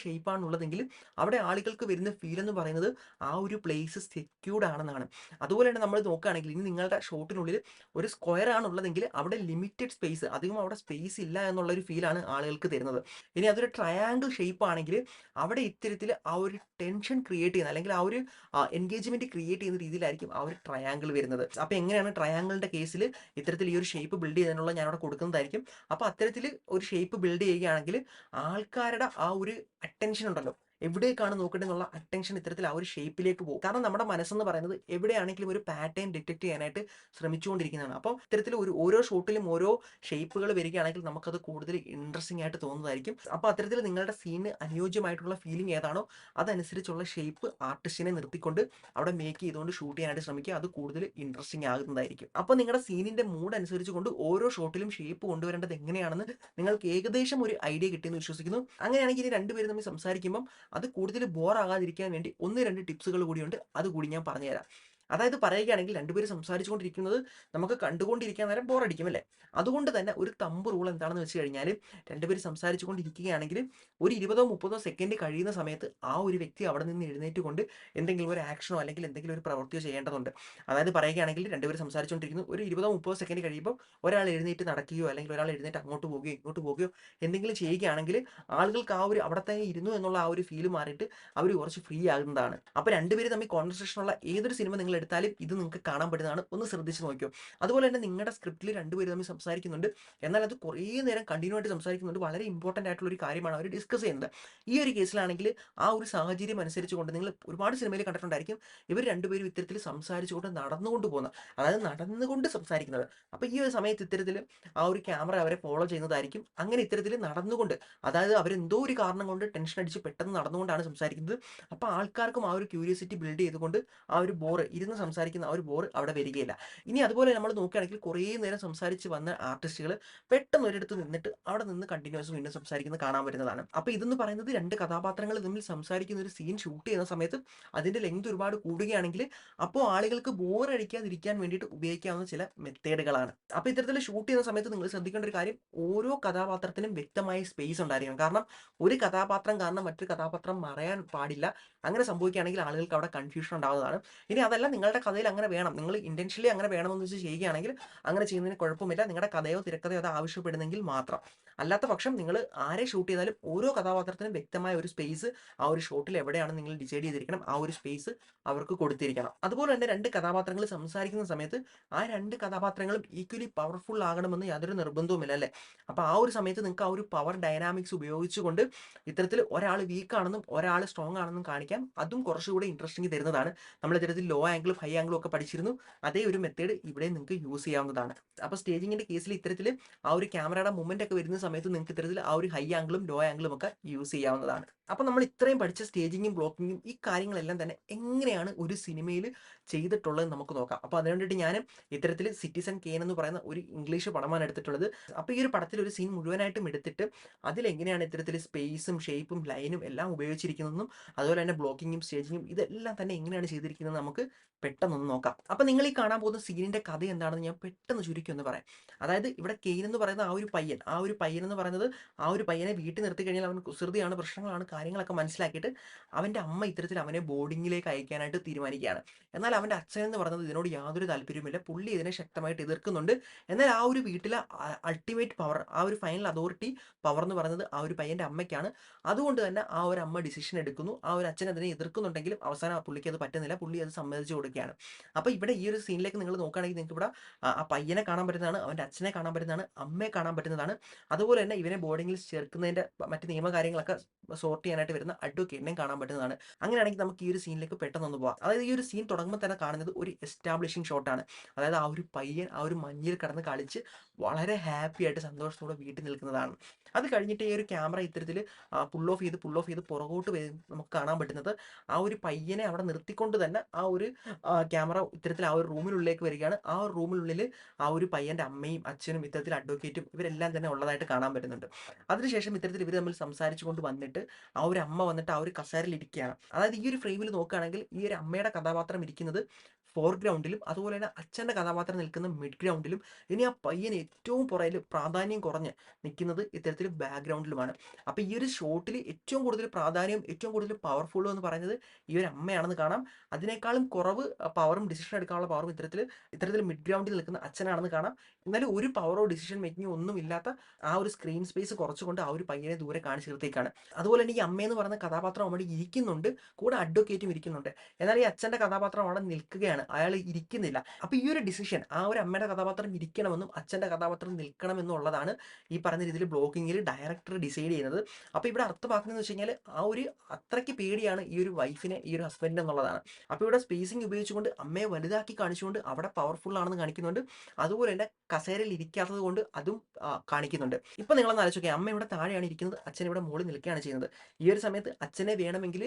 ഷേപ്പാണുള്ളതെങ്കിൽ അവിടെ ആളുകൾക്ക് വരുന്ന ഫീൽ എന്ന് പറയുന്നത് ആ ഒരു പ്ലേസ് സെക്യൂർഡ് ആണെന്നാണ്. അതുപോലെ തന്നെ നമ്മൾ നോക്കുകയാണെങ്കിൽ ഇനി നിങ്ങളുടെ ഷോട്ടിനുള്ളിൽ ഒരു സ്ക്വയർ ആണുള്ളതെങ്കിൽ അവിടെ ലിമിറ്റഡ് സ്പേസ് അധികം അവിടെ സ്പേസ് ഇല്ല എന്നുള്ള ഒരു ഫീലാണ് ആളുകൾക്ക് തരുന്നത്. ഇനി അതൊരു ട്രയാങ്കിൾ ഷേപ്പ് ആണെങ്കിൽ അവിടെ ഇത്തരത്തിൽ ആ ഒരു ടെൻഷൻ ക്രിയേറ്റ് ചെയ്യുന്ന അല്ലെങ്കിൽ ആ ഒരു എൻഗേജ്മെന്റ് ക്രിയേറ്റ് ചെയ്യുന്ന രീതിയിലായിരിക്കും ആ ഒരു ട്രയാങ്കിൾ വരുന്നത്. അപ്പോൾ എങ്ങനെയാണ് ട്രയാങ്കിളിന്റെ കേസിൽ ഇത്തരത്തിൽ ഈ ഒരു ഷേപ്പ് ബിൽഡ് ചെയ്യുന്നതിനുള്ള ഞാൻ അവിടെ കൊടുക്കുന്നതായിരിക്കും. അപ്പോൾ അത്തരത്തിൽ ഒരു ഷേപ്പ് ബിൽഡ് ചെയ്യുകയാണെങ്കിൽ ആൾക്കാരുടെ ആ ഒരു അറ്റൻഷൻ എവിടേക്കാണ് നോക്കേണ്ടതെന്നുള്ള അറ്റൻഷൻ ഇത്തരത്തിൽ ആ ഒരു ഷേപ്പിലേക്ക് പോകും. കാരണം നമ്മുടെ മനസ്സെന്ന് പറയുന്നത് എവിടെയാണെങ്കിലും ഒരു പാറ്റേൺ ഡിറ്റക്ട് ചെയ്യാനായിട്ട് ശ്രമിച്ചുകൊണ്ടിരിക്കുന്നതാണ്. അപ്പോൾ ഇത്തരത്തിൽ ഒരു ഓരോ ഷോട്ടിലും ഓരോ ഷേപ്പുകൾ വരികയാണെങ്കിൽ നമുക്കത് കൂടുതൽ ഇൻട്രസ്റ്റിംഗ് ആയിട്ട് തോന്നുന്നതായിരിക്കും. അപ്പോൾ അത്തരത്തിൽ നിങ്ങളുടെ സീന് അനുയോജ്യമായിട്ടുള്ള ഫീലിംഗ് ഏതാണോ അതനുസരിച്ചുള്ള ഷേപ്പ് ആർട്ടിസ്റ്റിനെ നിർത്തിക്കൊണ്ട് അവിടെ മേക്ക് ചെയ്തുകൊണ്ട് ഷൂട്ട് ചെയ്യാനായിട്ട് ശ്രമിക്കുക. അത് കൂടുതൽ ഇൻട്രസ്റ്റിംഗ് ആകുന്നതായിരിക്കും. അപ്പോൾ നിങ്ങളുടെ സീനിന്റെ മൂഡ് അനുസരിച്ച് കൊണ്ട് ഓരോ ഷോട്ടിലും ഷേപ്പ് കൊണ്ടുവരേണ്ടത് എങ്ങനെയാണെന്ന് നിങ്ങൾക്ക് ഏകദേശം ഒരു ഐഡിയ കിട്ടിയെന്ന് വിശ്വസിക്കുന്നു. അങ്ങനെയാണെങ്കിൽ രണ്ടുപേരും തമ്മിൽ സംസാരിക്കുമ്പം അത് കൂടുതൽ ബോർ ആകാതിരിക്കാൻ വേണ്ടി ഒന്ന് രണ്ട് ടിപ്സുകൾ കൂടിയുണ്ട് അത് കൂടി ഞാൻ പറഞ്ഞുതരാം. അതായത് പറയുകയാണെങ്കിൽ രണ്ടുപേരും സംസാരിച്ചുകൊണ്ടിരിക്കുന്നത് നമുക്ക് കണ്ടുകൊണ്ടിരിക്കാൻ നേരം ബോറടിക്കും അല്ലേ? അതുകൊണ്ട് തന്നെ ഒരു തമ്പ് റൂൾ എന്താണെന്ന് വെച്ച് കഴിഞ്ഞാൽ രണ്ടുപേരും സംസാരിച്ചുകൊണ്ടിരിക്കുകയാണെങ്കിൽ ഒരു ഇരുപതോ മുപ്പതോ സെക്കൻഡ് കഴിയുന്ന സമയത്ത് ആ ഒരു വ്യക്തി അവിടെ നിന്ന് എഴുന്നേറ്റ് കൊണ്ട് എന്തെങ്കിലും ഒരു ആക്ഷനോ അല്ലെങ്കിൽ എന്തെങ്കിലും ഒരു പ്രവൃത്തിയോ ചെയ്യേണ്ടതുണ്ട്. അതായത് പറയുകയാണെങ്കിൽ രണ്ടുപേരും സംസാരിച്ചുകൊണ്ടിരിക്കുന്നു. ഒരു ഇരുപതോ മുപ്പതോ സെക്കൻഡ് കഴിയുമ്പോൾ ഒരാൾ എഴുന്നേറ്റ് നടക്കുകയോ അല്ലെങ്കിൽ ഒരാൾ എഴുന്നേറ്റ് അങ്ങോട്ട് പോവുകയോ ഇങ്ങോട്ട് പോവുകയോ എന്തെങ്കിലും ചെയ്യുകയാണെങ്കിൽ ആളുകൾക്ക് ആ ഒരു അവിടെ തന്നെ ഇരുന്നു എന്നുള്ള ആ ഒരു ഫീൽ മാറിയിട്ട് അവർ കുറച്ച് ഫ്രീ ആകുന്നതാണ്. അപ്പോൾ രണ്ടുപേരും തമ്മിൽ കോൺവെർസേഷനുള്ള ഏതൊരു സിനിമ നിങ്ങൾ എടുത്താലും ഇത് നിങ്ങൾക്ക് കാണാൻ പറ്റുന്നതാണ്. ഒന്ന് ശ്രദ്ധിച്ച് നോക്കിയോ അതുപോലെ തന്നെ നിങ്ങളുടെ സ്ക്രിപ്റ്റിൽ രണ്ടുപേരും തമ്മിൽ സംസാരിക്കുന്നുണ്ട്. എന്നാൽ അത് കുറേ നേരം കണ്ടിന്യൂ ആയിട്ട് സംസാരിക്കുന്നുണ്ട്. വളരെ ഇമ്പോർട്ടന്റ് ആയിട്ടുള്ള ഒരു കാര്യമാണ് അവർ ഡിസ്കസ് ചെയ്യുന്നത്. ഈ ഒരു കേസിലാണെങ്കിൽ ആ ഒരു സാഹചര്യം അനുസരിച്ച് കൊണ്ട് നിങ്ങൾ ഒരുപാട് സിനിമയിൽ കണ്ടിട്ടുണ്ടായിരിക്കും ഇവർ രണ്ടുപേരും ഇത്തരത്തിൽ സംസാരിച്ചുകൊണ്ട് നടന്നുകൊണ്ട് പോകുന്നത് അതായത് നടന്നുകൊണ്ട് സംസാരിക്കുന്നത്. അപ്പോൾ ഈ ഒരു സമയത്ത് ഇത്തരത്തിൽ ആ ഒരു ക്യാമറ അവരെ ഫോളോ ചെയ്യുന്നതായിരിക്കും. അങ്ങനെ ഇത്തരത്തിൽ നടന്നുകൊണ്ട് അതായത് അവരെന്തോ ഒരു കാരണം കൊണ്ട് ടെൻഷൻ അടിച്ച് പെട്ടെന്ന് നടന്നുകൊണ്ടാണ് സംസാരിക്കുന്നത്. അപ്പോൾ ആൾക്കാർക്കും ആ ഒരു ക്യൂരിയോസിറ്റി ബിൽഡ് ചെയ്തുകൊണ്ട് ആ ഒരു ബോർ ഇരുന്ന് ഇരുന്ന് സംസാരിക്കുന്ന ആ ഒരു ബോർ അവിടെ വരികയില്ല. ഇനി അതുപോലെ നമ്മൾ നോക്കുകയാണെങ്കിൽ കുറേ നേരം സംസാരിച്ച് വന്ന ആർട്ടിസ്റ്റുകൾ പെട്ടെന്ന് ഒരിടത്ത് നിന്നിട്ട് അവിടെ നിന്ന് കണ്ടിന്യൂസ് വീണ്ടും സംസാരിക്കുന്നത് കാണാൻ പറ്റുന്നതാണ്. അപ്പോൾ ഇതെന്ന് പറയുന്നത് രണ്ട് കഥാപാത്രങ്ങൾ തമ്മിൽ സംസാരിക്കുന്ന ഒരു സീൻ ഷൂട്ട് ചെയ്യുന്ന സമയത്ത് അതിന്റെ ലെങ്ത് ഒരുപാട് കൂടുകയാണെങ്കിൽ അപ്പോൾ ആളുകൾക്ക് ബോർ അടിക്കാതിരിക്കാൻ വേണ്ടിയിട്ട് ഉപയോഗിക്കാവുന്ന ചില മെത്തേഡുകളാണ് അപ്പോൾ ഇത്തരത്തിൽ ഷൂട്ട് ചെയ്യുന്ന സമയത്ത് നിങ്ങൾ ശ്രദ്ധിക്കേണ്ട ഒരു കാര്യം ഓരോ കഥാപാത്രത്തിനും വ്യക്തമായ സ്പേസ് ഉണ്ടായിരിക്കണം. കാരണം ഒരു കഥാപാത്രം കാരണം മറ്റൊരു കഥാപാത്രം മറയാൻ പാടില്ല. അങ്ങനെ സംഭവിക്കുകയാണെങ്കിൽ ആളുകൾക്ക് അവിടെ കൺഫ്യൂഷൻ ഉണ്ടാവുന്നതാണ്. ഇനി അതല്ല നിങ്ങളുടെ കഥയിൽ അങ്ങനെ വേണം. നിങ്ങൾ ഇന്റൻഷ്യലി അങ്ങനെ വേണമെന്ന് വെച്ച് ചെയ്യുകയാണെങ്കിൽ അങ്ങനെ ചെയ്യുന്നതിന് കുഴപ്പമില്ല. നിങ്ങളുടെ കഥയോ തിരക്കഥയോ അത് ആവശ്യപ്പെടുന്നെങ്കിൽ മാത്രം. അല്ലാത്ത പക്ഷം നിങ്ങൾ ആരെ ഷൂട്ട് ചെയ്താലും ഓരോ കഥാപാത്രത്തിനും വ്യക്തമായ ഒരു സ്പേസ് ആ ഒരു ഷോട്ടിൽ എവിടെയാണ് നിങ്ങൾ ഡിസൈഡ് ചെയ്തിരിക്കണം ആ ഒരു സ്പേസ് അവർക്ക് കൊടുത്തിരിക്കണം. അതുപോലെ തന്നെ രണ്ട് കഥാപാത്രങ്ങൾ സംസാരിക്കുന്ന സമയത്ത് ആ രണ്ട് കഥാപാത്രങ്ങളും ഈക്വലി പവർഫുൾ ആകണമെന്ന് യാതൊരു നിർബന്ധവുമില്ല അല്ലേ? അപ്പോൾ ആ ഒരു സമയത്ത് നിങ്ങൾക്ക് ആ ഒരു പവർ ഡൈനാമിക്സ് ഉപയോഗിച്ചുകൊണ്ട് ഇത്തരത്തിൽ ഒരാൾ വീക്കാണെന്നും ഒരാൾ സ്ട്രോങ് ആണെന്നും കാണിക്കാം. അതും കുറച്ചുകൂടി ഇൻട്രസ്റ്റിംഗ് തരുന്നതാണ്. നമ്മൾ ഇത്തരത്തിൽ ലോ ആംഗിളും ഹൈ ആംഗിളും ഒക്കെ പഠിച്ചിരുന്നു. അതേ ഒരു മെത്തേഡ് ഇവിടെ നിങ്ങൾക്ക് യൂസ് ചെയ്യാവുന്നതാണ്. അപ്പോൾ സ്റ്റേജിങ്ങിന്റെ കേസിൽ ഇത്തരത്തിൽ ആ ഒരു ക്യാമറയുടെ മൂവ്മെന്റ് ഒക്കെ വരുന്ന സമയത്ത് നിങ്ങൾക്ക് ഇത്തരത്തിൽ ആ ഒരു ഹൈ ആംഗിളും ലോ ആംഗിളും ഒക്കെ യൂസ് ചെയ്യാവുന്നതാണ്. അപ്പോൾ നമ്മൾ ഇത്രയും പഠിച്ച സ്റ്റേജിങ്ങും ബ്ലോക്കിങ്ങും ഈ കാര്യങ്ങളെല്ലാം തന്നെ എങ്ങനെയാണ് ഒരു സിനിമയിൽ ചെയ്തിട്ടുള്ളത് നമുക്ക് നോക്കാം. അപ്പോൾ അതിനു ഞാൻ ഇത്തരത്തിൽ സിറ്റിസൺ കെയൻ എന്ന് പറയുന്ന ഒരു ഇംഗ്ലീഷ് പടമാണ് എടുത്തിട്ടുള്ളത്. അപ്പോൾ ഈ ഒരു പടത്തിൽ ഒരു സീൻ മുഴുവനായിട്ടും എടുത്തിട്ട് അതിലെങ്ങനെയാണ് ഇത്തരത്തിൽ സ്പേസും ഷേപ്പും ലൈനും എല്ലാം ഉപയോഗിച്ചിരിക്കുന്നതെന്നും അതുപോലെ തന്നെ ബ്ലോക്കിങ്ങും സ്റ്റേജിങ്ങും ഇതെല്ലാം തന്നെ എങ്ങനെയാണ് ചെയ്തിരിക്കുന്നത് നമുക്ക് പെട്ടെന്നൊന്ന് നോക്കാം. അപ്പം നിങ്ങൾ ഈ കാണാൻ പോകുന്ന സീനിന്റെ കഥ എന്താണെന്ന് ഞാൻ പെട്ടെന്ന് ചുരുക്കി ഒന്ന് പറയാം. അതായത് ഇവിടെ കെയിൻ എന്ന് പറയുന്ന ആ ഒരു പയ്യൻ ആ ഒരു പയ്യൻ എന്ന് പറയുന്നത് ആ ഒരു പയ്യനെ വീട്ടിൽ നിർത്തി കഴിഞ്ഞാൽ അവൻ കുസൃതിയാണ് പ്രശ്നങ്ങളാണ് കാര്യങ്ങളൊക്കെ മനസ്സിലാക്കിയിട്ട് അവന്റെ അമ്മ ഇത്തരത്തിൽ അവനെ ബോർഡിങ്ങിലേക്ക് അയക്കാനായിട്ട് തീരുമാനിക്കുകയാണ്. എന്നാൽ അവന്റെ അച്ഛൻ എന്ന് പറയുന്നത് ഇതിനോട് യാതൊരു താല്പര്യവുമില്ല. പുള്ളി ഇതിനെ ശക്തമായിട്ട് എതിർക്കുന്നുണ്ട്. എന്നാൽ ആ ഒരു വീട്ടിലെ അൾട്ടിമേറ്റ് പവർ ആ ഒരു ഫൈനൽ അതോറിറ്റി പവർ എന്ന് പറയുന്നത് ആ ഒരു പയ്യന്റെ അമ്മയ്ക്കാണ്. അതുകൊണ്ട് തന്നെ ആ ഒരു അമ്മ ഡിസിഷൻ എടുക്കുന്നു. ആ ഒരു അച്ഛൻ അതിനെ എതിർക്കുന്നുണ്ടെങ്കിലും അവസാനം ആ പുള്ളിക്ക് അത് പറ്റുന്നില്ല. പുള്ളി അത് സമ്മതിച്ചു കൊടുക്കുകയാണ് അപ്പോൾ ഇവിടെ ഈ ഒരു സീനിലേക്ക് നിങ്ങൾ നോക്കുകയാണെങ്കിൽ നിങ്ങൾക്ക് ഇവിടെ ആ പയ്യനെ കാണാൻ പറ്റുന്നതാണ് അവന്റെ അച്ഛനെ കാണാൻ പറ്റുന്നതാണ് അമ്മയെ കാണാൻ പറ്റുന്നതാണ്. അതുപോലെ തന്നെ ഇവനെ ബോർഡിങ്ങിൽ ചേർക്കുന്നതിന്റെ മറ്റ് നിയമകാര്യങ്ങളൊക്കെ സോർട്ട് ചെയ്യാനായിട്ട് വരുന്ന അഡ്വക്കേറ്റിനെയും കാണാൻ പറ്റുന്നതാണ്. അങ്ങനെയാണെങ്കിൽ നമുക്ക് ഈ ഒരു സീനിലേക്ക് പെട്ടെന്ന് പോകാം അതായത് ഈ ഒരു സീൻ തുടങ്ങുമ്പോൾ തന്നെ കാണുന്നത് ഒരു എസ്റ്റാബ്ലിഷിംഗ് ഷോട്ടാണ് അതായത് ആ ഒരു പയ്യൻ ആ ഒരു മഞ്ഞിൽ കടന്ന് കളിച്ച് വളരെ ഹാപ്പി ആയിട്ട് സന്തോഷത്തോടെ വീട്ടിൽ നിൽക്കുന്നതാണ്. അത് കഴിഞ്ഞിട്ട് ഈ ഒരു ക്യാമറ ഇത്തരത്തിൽ പുൾ ഓഫ് ചെയ്ത് പുൾ ഓഫ് ചെയ്ത് പുറകോട്ട് നമുക്ക് കാണാൻ പറ്റുന്നത്. ആ ഒരു പയ്യനെ അവിടെ നിർത്തിക്കൊണ്ട് തന്നെ ആ ഒരു ക്യാമറ ഇത്തരത്തിൽ ആ ഒരു റൂമിനുള്ളിലേക്ക് വരികയാണ്. ആ ഒരു റൂമിനുള്ളിൽ ആ ഒരു പയ്യന്റെ അമ്മയും അച്ഛനും ഇത്തരത്തിൽ അഡ്വക്കേറ്റും ഇവരെല്ലാം തന്നെ ഉള്ളതായിട്ട് കാണാൻ പറ്റുന്നുണ്ട്. അതിനുശേഷം ഇത്തരത്തിൽ ഇവർ തമ്മിൽ സംസാരിച്ചു കൊണ്ട് വന്നിട്ട് ആ ഒരു അമ്മ വന്നിട്ട് ആ ഒരു കസേരയിൽ ഇരിക്കുകയാണ്. അതായത് ഈ ഒരു ഫ്രെയിമിൽ നോക്കുകയാണെങ്കിൽ ഈ ഒരു അമ്മയുടെ കഥാപാത്രം ഇരിക്കുന്നത് ഫോർഗ്രൗണ്ടിലും അതുപോലെ തന്നെ അച്ഛന്റെ കഥാപാത്രം നിൽക്കുന്ന മിഡ് ഗ്രൗണ്ടിലും ഇനി ആ പയ്യൻ ഏറ്റവും പുറയിൽ പ്രാധാന്യം കുറഞ്ഞ് നിൽക്കുന്നത് ഇത്തരത്തിൽ ബാക്ക്ഗ്രൗണ്ടിലുമാണ് അപ്പോൾ ഈ ഒരു ഷോട്ടിൽ ഏറ്റവും കൂടുതൽ പ്രാധാന്യം ഏറ്റവും കൂടുതൽ പവർഫുൾ എന്ന് പറയുന്നത് ഈ ഒരു അമ്മയാണെന്ന് കാണാം. അതിനേക്കാളും കുറവ് പവറും ഡിസിഷൻ എടുക്കാനുള്ള പവറും ഇത്തരത്തിൽ ഇത്തരത്തിൽ മിഡ് ഗ്രൗണ്ടിൽ നിൽക്കുന്ന അച്ഛനാണെന്ന് കാണാം. എന്നാലും ഒരു പവറോ ഡിസിഷൻ മേക്കിങ്ങോ ഒന്നും ഇല്ലാത്ത ആ ഒരു സ്ക്രീൻ സ്പേസ് കുറച്ചുകൊണ്ട് ആ ഒരു പയ്യനെ ദൂരെ കാണിച്ചു നിർത്തിയേക്കാണ് അതുപോലെ തന്നെ ഈ അമ്മയെന്ന് പറയുന്ന കഥാപാത്രം അവിടെ ഇരിക്കുന്നുണ്ട്. കൂടെ അഡ്വക്കേറ്റും ഇരിക്കുന്നുണ്ട്. എന്നാൽ ഈ അച്ഛന്റെ കഥാപാത്രം അവിടെ നിൽക്കുകയാണ്. അയാൾ ഇരിക്കുന്നില്ല. അപ്പോൾ ഈ ഒരു ഡിസിഷൻ ആ ഒരു അമ്മയുടെ കഥാപാത്രം ഇരിക്കണമെന്നും അച്ഛന്റെ കഥാപാത്രം നിൽക്കണമെന്നുള്ളതാണ് ഈ പറഞ്ഞ രീതിയിൽ ബ്ലോക്കിങ്ങിൽ ഡയറക്ടർ ഡിസൈഡ് ചെയ്യുന്നത്. അപ്പോൾ ഇവിടെ അർത്ഥമാക്കുന്നത് വെച്ച് കഴിഞ്ഞാൽ ആ ഒരു അത്രയ്ക്ക് പേടിയാണ് ഈ ഒരു വൈഫിനെ ഈ ഒരു ഹസ്ബൻഡ് എന്നുള്ളതാണ്. അപ്പോൾ ഇവിടെ സ്പേസിങ് ഉപയോഗിച്ചുകൊണ്ട് അമ്മയെ വലുതാക്കി കാണിച്ചുകൊണ്ട് അവിടെ പവർഫുൾ ആണെന്ന് കാണിക്കുന്നുണ്ട്. അതുപോലെ തന്നെ കസേരയിൽ ഇരിക്കാത്തത് കൊണ്ട് അതും കാണിക്കുന്നുണ്ട്. ഇപ്പൊ നിങ്ങളൊന്ന് ആലോചിക്കുക അമ്മ ഇവിടെ താഴെയാണ് ഇരിക്കുന്നത്. അച്ഛൻ ഇവിടെ മുകളിൽ നിൽക്കുകയാണ് ചെയ്യുന്നത്. ഈ ഒരു സമയത്ത് അച്ഛനെ വേണമെങ്കിൽ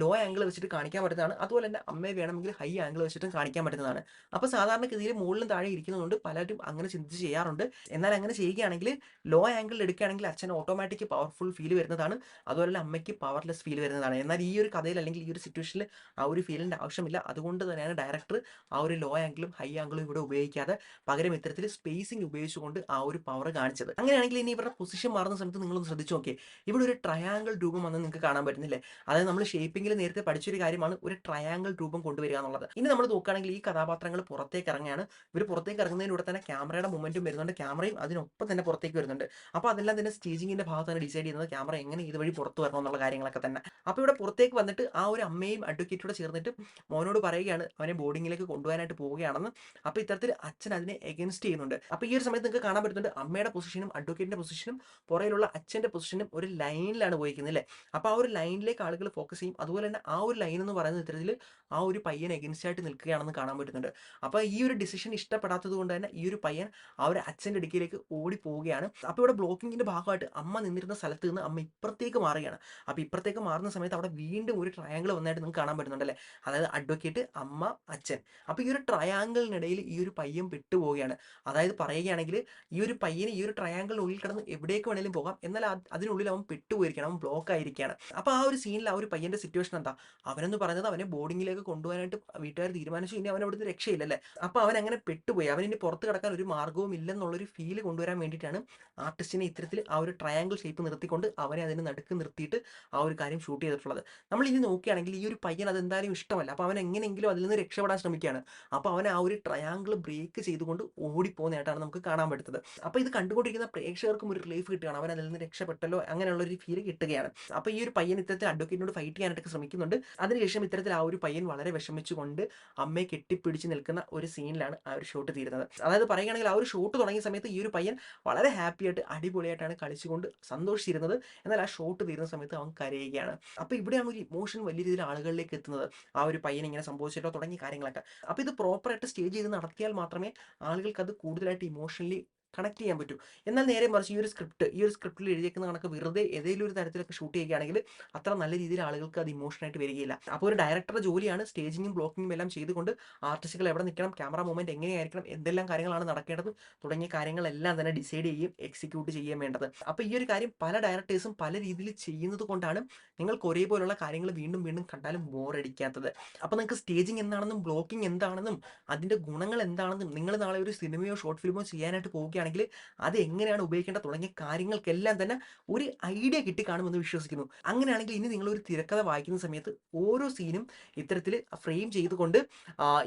ലോ ആംഗിൾ വെച്ചിട്ട് കാണിക്കാൻ പറ്റുന്നതാണ്. അതുപോലെ തന്നെ അമ്മയെ വേണമെങ്കിൽ ഹൈ ആംഗിൾ വെച്ചിട്ടും കാണിക്കാൻ പറ്റുന്നതാണ്. അപ്പോൾ സാധാരണഗതിയിൽ മുകളിലും താഴെ ഇരിക്കുന്നതുകൊണ്ട് പലരും അങ്ങനെ ചിന്തിച്ച് ചെയ്യാറുണ്ട്. എന്നാൽ അങ്ങനെ ചെയ്യുകയാണെങ്കിൽ ലോ ആംഗിൾ എടുക്കുകയാണെങ്കിൽ അച്ഛൻ ഓട്ടോമാറ്റിക് പവർഫുൾ ഫീൽ വരുന്നതാണ്. അതുപോലെ അമ്മയ്ക്ക് പവർലെസ് ഫീൽ വരുന്നതാണ്. എന്നാൽ ഈ ഒരു കഥയിൽ അല്ലെങ്കിൽ ഈ ഒരു സിറ്റുവേഷനിൽ ആ ഒരു ഫീലിന്റെ ആവശ്യമില്ല. അതുകൊണ്ട് തന്നെയാണ് ഡയറക്ടർ ആ ഒരു ലോ ആംഗിളും ഹൈ ആംഗിളും ഇവിടെ ഉപയോഗിക്കാതെ പകരം ഇത്തരത്തിൽ സ്പേസിംഗ് ഉപയോഗിച്ചുകൊണ്ട് ആ ഒരു പവർ കാണിച്ചത്. അങ്ങനെയാണെങ്കിൽ ഇനി ഇവരുടെ പൊസിഷൻ മാറുന്ന സമയത്ത് നിങ്ങളൊന്ന് ശ്രദ്ധിച്ചു നോക്കിയേ. ഇവിടെ ഒരു ട്രയാങ്കിൾ രൂപം വന്ന് നിങ്ങൾക്ക് കാണാൻ പറ്റുന്നില്ലേ? അതായത് നമ്മൾ ഷേപ്പിംഗിൽ നേരത്തെ പഠിച്ചൊരു കാര്യമാണ് ഒരു ട്രയാങ്കിൾ രൂപം കൊണ്ടുവരിക എന്നുള്ളത്. ഇനി നമ്മൾ നോക്കുകയാണെങ്കിൽ ഈ കഥാപാത്രങ്ങൾ പുറത്തേക്ക് ഇറങ്ങുകയാണ് ഇവർ പുറത്തേക്ക് ഇറങ്ങുന്നതിലൂടെ തന്നെ ക്യാമറയുടെ മൊമെന്റും വരുന്നുണ്ട്. ക്യാമറയും അതിനൊപ്പം തന്നെ പുറത്തേക്ക് വരുന്നുണ്ട്. അപ്പോൾ അതെല്ലാം തന്നെ സ്റ്റേജിങ്ങിന്റെ ഭാഗത്താണ് ഡിസൈഡ് ചെയ്യുന്നത് ക്യാമറ എങ്ങനെ ഇതുവഴി പുറത്തു വരണം എന്നുള്ള കാര്യങ്ങളൊക്കെ തന്നെ. അപ്പോൾ ഇവിടെ പുറത്തേക്ക് വന്നിട്ട് ആ ഒരു അമ്മയും അഡ്വക്കേറ്റോട് ചേർന്നിട്ട് മോനോട് പറയുകയാണ് അവനെ ബോർഡിങ്ങിലേക്ക് കൊണ്ടുപോകാനായിട്ട് പോവുകയാണെന്ന്. അപ്പോൾ ഇത്തരത്തിൽ അച്ഛൻ അതിനെ എഗൻസ്റ്റ് ചെയ്യുന്നുണ്ട്. അപ്പോൾ ഈ ഒരു സമയത്ത് നിങ്ങൾക്ക് കാണാൻ പറ്റുന്നുണ്ട് അമ്മയുടെ പൊസിഷനും അഡ്വക്കേറ്റിന്റെ പൊസിഷനും പുറയിലുള്ള അച്ഛന്റെ പൊസിഷനും ഒരു ലൈനിലാണ് പോയിരിക്കുന്നത് അല്ലേ? അപ്പോൾ ആ ഒരു ലൈനിലേക്ക് ആളുകൾ ഫോക്കസ് ചെയ്യും. അതുപോലെ തന്നെ ആ ഒരു ലൈൻ എന്ന് പറയുന്നത് ഇത്തരത്തിൽ ആ ഒരു പയ്യൻ എഗൻസ്റ്റ് ആയിട്ട് നിൽക്കുകയാണെന്ന് കാണാൻ പറ്റുന്നുണ്ട്. അപ്പോൾ ഈ ഒരു ഡിസിഷൻ ഇഷ്ടപ്പെടാത്തത് കൊണ്ട് തന്നെ ഈ ഒരു പയ്യൻ ആ ഒരു അച്ഛന്റെ ഇടുക്കിയിലേക്ക് ഓടി പോവുകയാണ് അപ്പോൾ ഇവിടെ ബ്ലോക്കിങ്ങിന്റെ ഭാഗമായിട്ട് അമ്മ നിന്നിരുന്ന സ്ഥലത്ത് നിന്ന് അമ്മ ഇപ്പുറത്തേക്ക് മാറുകയാണ്. അപ്പോൾ ഇപ്പുറത്തേക്ക് മാറുന്ന സമയത്ത് അവിടെ വീണ്ടും ഒരു ട്രയാങ്കിൾ വന്നായിട്ട് നിങ്ങൾക്ക് കാണാൻ പറ്റുന്നുണ്ടല്ലേ അതായത് അഡ്വക്കേറ്റ് അമ്മ അച്ഛൻ. അപ്പോൾ ഈ ഒരു ട്രയാങ്കിളിനിടയിൽ ഈ ഒരു പയ്യൻ വിട്ടുപോവുകയാണ് അതായത് പറയുകയാണെങ്കിൽ ഈ ഒരു പയ്യന് ഈ ഒരു ട്രയാങ്കിളിനുള്ളിൽ കിടന്ന് എവിടേക്ക് വേണേലും പോകാം. എന്നാൽ അതിനുള്ളിൽ അവൻ പെട്ടുപോയിരിക്കണം അവൻ ബ്ലോക്ക് ആയിരിക്കുകയാണ്. അപ്പോൾ ആ ഒരു സീനിൽ ആ ഒരു പയ്യന്റെ സിറ്റുവേഷൻ എന്താ? അവനെന്ന് പറയുന്നത് അവനെ ബോർഡിങ്ങിലേക്ക് കൊണ്ടുപോകാനായിട്ട് വീട്ടുകാർ തീരുമാനിച്ചു. ഇനി അവൻ അവിടുന്ന് രക്ഷയില്ലല്ലേ? അപ്പോൾ അവൻ അങ്ങനെ പെട്ടുപോയി. അവൻ ഇനി പുറത്ത് കിടക്കാൻ ഒരു മാർഗവും ഇല്ലെന്നുള്ളൊരു ഫീൽ കൊണ്ടുവരാൻ വേണ്ടിയിട്ടാണ് ആർട്ടിസ്റ്റിനെ ഇത്തരത്തിൽ ആ ഒരു ട്രയാങ്കിൾ ഷേപ്പ് നിർത്തിക്കൊണ്ട് അവനെ അതിന് നടുക്ക് നിർത്തിയിട്ട് ആ ഒരു കാര്യം ഷൂട്ട് ചെയ്തിട്ടുള്ളത്. നമ്മൾ ഇനി നോക്കുകയാണെങ്കിൽ ഈ ഒരു പയ്യൻ അത് എന്തായാലും ഇഷ്ടമല്ല. അപ്പോൾ അവൻ എങ്ങനെയെങ്കിലും അതിൽ നിന്ന് രക്ഷപ്പെടാൻ ശ്രമിക്കുകയാണ്. അപ്പോൾ അവൻ ആ ഒരു ട്രയാങ്കിൾ ബ്രേക്ക് ചെയ്തുകൊണ്ട് ഓടിപ്പോകുന്നതായിട്ടാണ് നമുക്ക് കാണാൻ പറ്റുന്നത്. അപ്പോൾ ഇത് കണ്ടുകൊണ്ടിരിക്കുന്ന പ്രേക്ഷകർക്കും ഒരു റിലീഫ് കിട്ടുകയാണ്. അവൻ അതിൽ നിന്ന് രക്ഷപ്പെട്ടല്ലോ അങ്ങനെയുള്ള ഒരു ഫീൽ കിട്ടുകയാണ്. അപ്പോൾ ഈ ഒരു പയ്യൻ ഇത്തരത്തിൽ അഡ്വക്കേറ്റിനോട് ഫൈറ്റ് ചെയ്യാനായിട്ട് ശ്രമിക്കുന്നുണ്ട്. അതിനുശേഷം ഇത്തരത്തിൽ ആ ഒരു പയ്യൻ വളരെ വിഷമിച്ചുകൊണ്ട് അമ്മയെ കെട്ടിപ്പിടിച്ച് നിൽക്കുന്ന ഒരു സീനിലാണ് ആ ഒരു ഷോട്ട് തീരുന്നത്. അതായത് പറയുകയാണെങ്കിൽ ആ ഒരു ഷോട്ട് തുടങ്ങിയ സമയത്ത് ഈ ഒരു പയ്യൻ വളരെ ഹാപ്പി ആയിട്ട് അടിപൊളിയായിട്ടാണ് കളിച്ചുകൊണ്ട് സന്തോഷിച്ചിരുന്നത്. എന്നാൽ ആ ഷോട്ട് തീരുന്ന സമയത്ത് അവൻ കരയുകയാണ്. അപ്പോൾ ഇവിടെയാണ് ഒരു ഇമോഷൻ വലിയ രീതിയിൽ ആളുകളിലേക്ക് എത്തുന്നത്. ആ ഒരു പയ്യൻ ഇങ്ങനെ സംഭവിച്ചിട്ടോ തുടങ്ങിയ കാര്യങ്ങളൊക്കെ. അപ്പോൾ ഇത് പ്രോപ്പറായിട്ട് സ്റ്റേജ് ചെയ്ത് നടത്തിയാൽ മാത്രമേ ആളുകൾക്ക് അത് കൂടുതലായിട്ട് ഇമോഷണലി കണക്ട് ചെയ്യാൻ പറ്റും. എന്നാൽ നേരെ മറിച്ച് ഈ ഒരു സ്ക്രിപ്റ്റ് ഈ ഒരു സ്ക്രിപ്റ്റിൽ എഴുതിയേക്കുന്ന കണക്ക് വെറുതെ ഏതെങ്കിലും ഒരു തരത്തിലൊക്കെ ഷൂട്ട് ചെയ്യുകയാണെങ്കിൽ അത്ര നല്ല രീതിയിൽ ആളുകൾക്ക് അത് ഇമോഷനായിട്ട് വരികയില്ല. അപ്പോൾ ഒരു ഡയറക്ടറുടെ ജോലിയാണ് സ്റ്റേജിങ്ങും ബ്ലോക്കിങ്ങും എല്ലാം ചെയ്തുകൊണ്ട് ആർട്ടിസ്റ്റുകൾ എവിടെ നിൽക്കണം ക്യാമറ മൂവ്മെന്റ് എങ്ങനെയായിരിക്കണം എന്തെല്ലാം കാര്യങ്ങളാണ് നടക്കേണ്ടത് തുടങ്ങിയ കാര്യങ്ങളെല്ലാം തന്നെ ഡിസൈഡ് ചെയ്യുകയും എക്സിക്യൂട്ട് ചെയ്യാൻ വേണ്ടത്. അപ്പോൾ ഈ ഒരു കാര്യം പല ഡയറക്ടേഴ്സും പല രീതിയിൽ ചെയ്യുന്നത് കൊണ്ടാണ് നിങ്ങൾക്ക് ഒരേപോലുള്ള കാര്യങ്ങൾ വീണ്ടും വീണ്ടും കണ്ടാലും ബോറടിക്കാത്തത് അപ്പോൾ നിങ്ങൾക്ക് സ്റ്റേജിങ് എന്താണെന്നും ബ്ലോക്കിംഗ് എന്താണെന്നും അതിന്റെ ഗുണങ്ങൾ എന്താണെന്നും നിങ്ങൾ നാളെ ഒരു സിനിമയോ ഷോർട്ട് ഫിലിമോ ചെയ്യാനായിട്ട് പോവുകയാണെങ്കിൽ അത് എങ്ങനെയാണ് ഉപയോഗിക്കേണ്ടത് തുടങ്ങിയ കാര്യങ്ങൾക്കെല്ലാം തന്നെ ഒരു ഐഡിയ കിട്ടി കാണുമെന്ന് വിശ്വസിക്കുന്നു. അങ്ങനെയാണെങ്കിൽ ഇനി നിങ്ങൾ ഒരു തിരക്കഥ വായിക്കുന്ന സമയത്ത് ഓരോ സീനും ഇത്തരത്തിൽ ഫ്രെയിം ചെയ്തുകൊണ്ട്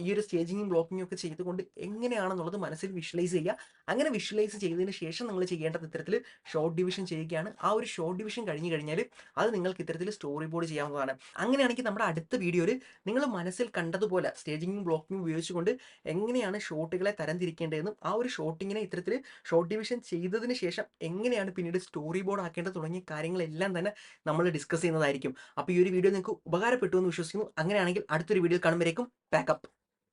ഈ ഒരു സ്റ്റേജിങ്ങും ബ്ലോക്കിങ്ങും ഒക്കെ ചെയ്തുകൊണ്ട് എങ്ങനെയാണെന്നുള്ളത് മനസ്സിൽ വിഷ്വലൈസ് ചെയ്യുക. അങ്ങനെ വിഷ്വലൈസ് ചെയ്തതിന് ശേഷം നിങ്ങൾ ചെയ്യേണ്ടത് ഇത്തരത്തിൽ ഷോർട്ട് ഡിവിഷൻ ചെയ്യുകയാണ്. ആ ഒരു ഷോർട്ട് ഡിവിഷൻ കഴിഞ്ഞ് കഴിഞ്ഞാൽ അത് നിങ്ങൾക്ക് ഇത്തരത്തിൽ സ്റ്റോറി ബോർഡ് ചെയ്യാവുന്നതാണ്. അങ്ങനെയാണെങ്കിൽ നമ്മുടെ അടുത്ത വീഡിയോയിൽ നിങ്ങൾ മനസ്സിൽ കണ്ടതുപോലെ സ്റ്റേജിങ്ങും ബ്ലോക്കിങ്ങും ഉപയോഗിച്ചുകൊണ്ട് എങ്ങനെയാണ് ഷോട്ടുകളെ തരംതിരിക്കേണ്ടതെന്നും ആ ഒരു ഷോട്ടിങ്ങിനെ ഇത്തരത്തിൽ ഷോർട്ട് ഡിവിഷൻ ചെയ്തതിന് ശേഷം എങ്ങനെയാണ് പിന്നീട് സ്റ്റോറി ബോർഡ് ആക്കേണ്ടത് തുടങ്ങിയ കാര്യങ്ങളെല്ലാം തന്നെ നമ്മൾ ഡിസ്കസ് ചെയ്യുന്നതായിരിക്കും. അപ്പോൾ ഈ ഒരു വീഡിയോ നിങ്ങൾക്ക് ഉപകാരപ്പെട്ടു എന്ന് വിശ്വസിക്കുന്നു. അങ്ങനെയാണെങ്കിൽ അടുത്തൊരു വീഡിയോ കാണുമ്പോഴേക്കും പാക്കപ്പ്